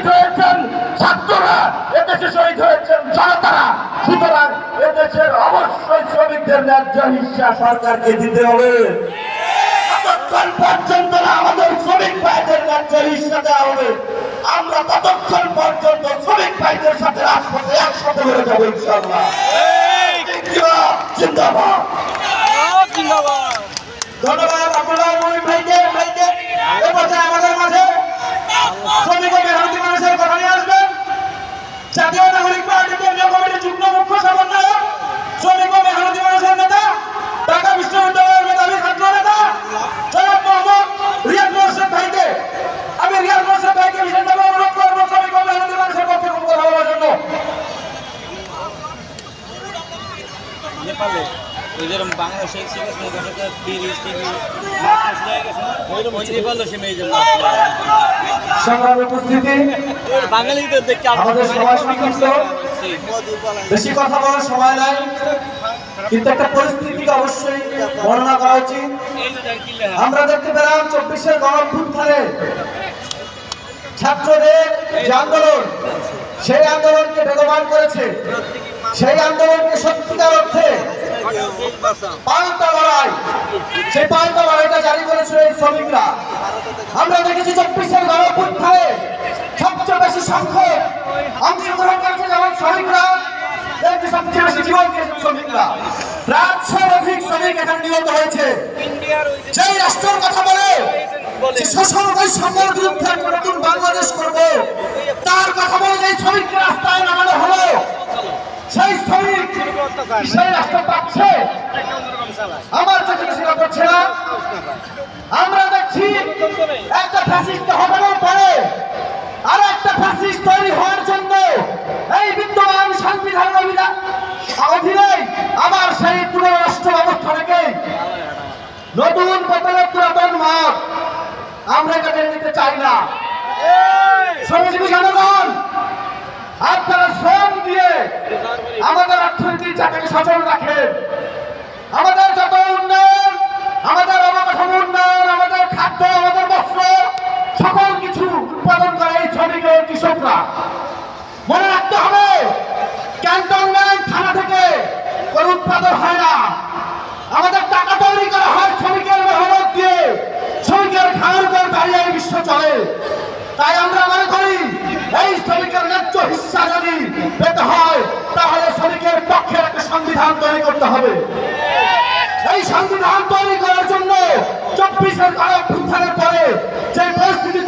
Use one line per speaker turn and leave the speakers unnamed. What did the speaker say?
শহীদ হয়েছেন ছাত্ররা, এদেশে শহীদ হয়েছেন জনতারা। সুতরাং এদেশের অবশ্যই শ্রমিকদের ন্যায্য হিস্সা সরকারকে দিতে হবে। ভাইদের সাথে একসাথে ধন্যবাদ। পর্যায়ে আমাদের মাঝে
নেপালে ওই যেরকম বাংলাদেশে তিরিশ মাছ গেছে ওই সে মেয়ে জন্য দেখতে
আমাদের বেশি কথা বলার সময় নাই। কিন্তু একটা পরিস্থিতিকে অবশ্যই বর্ণনা করা উচিত। আমরা দেখতে পেলাম চব্বিশের গণভ্যুত্থানে ছাত্রদের যে আন্দোলন সেই আন্দোলনকে বেগবান করেছে। সেই আন্দোলনকে সত্যিকার অর্থে পাল্টা লড়াই, সেই পাল্টা লড়াইটা জারি করেছিল এই শ্রমিকরা। আমরা দেখেছি চব্বিশের গণভ্যুত্থানে সবচেয়ে বেশি সংখ্যক অংশগ্রহণ করেছে যেমন শ্রমিকরা অধিক শ্রমিক বাংলাদেশ করব, তার কথা বলে যে শ্রমিককে রাস্তায় নামানো হলো সেই শ্রমিক সেই রাষ্ট্র পাচ্ছে। আমার চোখে করছে না আমরা দেখছি একটা ফ্যাসিস্ট হটানোর পরে আর একটা ফ্যাসিস্ট তৈরি হওয়ার জন্য এই বিদ্যমান সংবিধান অভিধান অধীনে আবার সেই পুনরাষ্ট্র ব্যবস্থা থেকে নতুন পতনের পুরাতন মত আমরা মেনে নিতে চাই না। জনগণ আপনারা শ্রম দিয়ে আমাদের অর্থনীতির চাকাকে সচল রাখেন আমাদের যত উন্নয়ন, আমাদের অবকাঠামো উন্নয়ন, আমাদের খাদ্য, আমাদের বস্ত্র, সকল কিছু উৎপাদন করে এই শ্রমিক কৃষকরা। মনে রাখতে হবে ক্যান্টনমেন্ট থানা থেকে কোনো উৎপাদন হয় না। আমাদের টাকা তৈরি করা হয় শ্রমিকের মেহনত দিয়ে। শ্রমিকের খাওয়ার উপর দাঁড়িয়ে বিশ্ব চলে। তাই আমরা চব্বিশের গণঅভ্যুত্থানের পরে যে পরিস্থিতি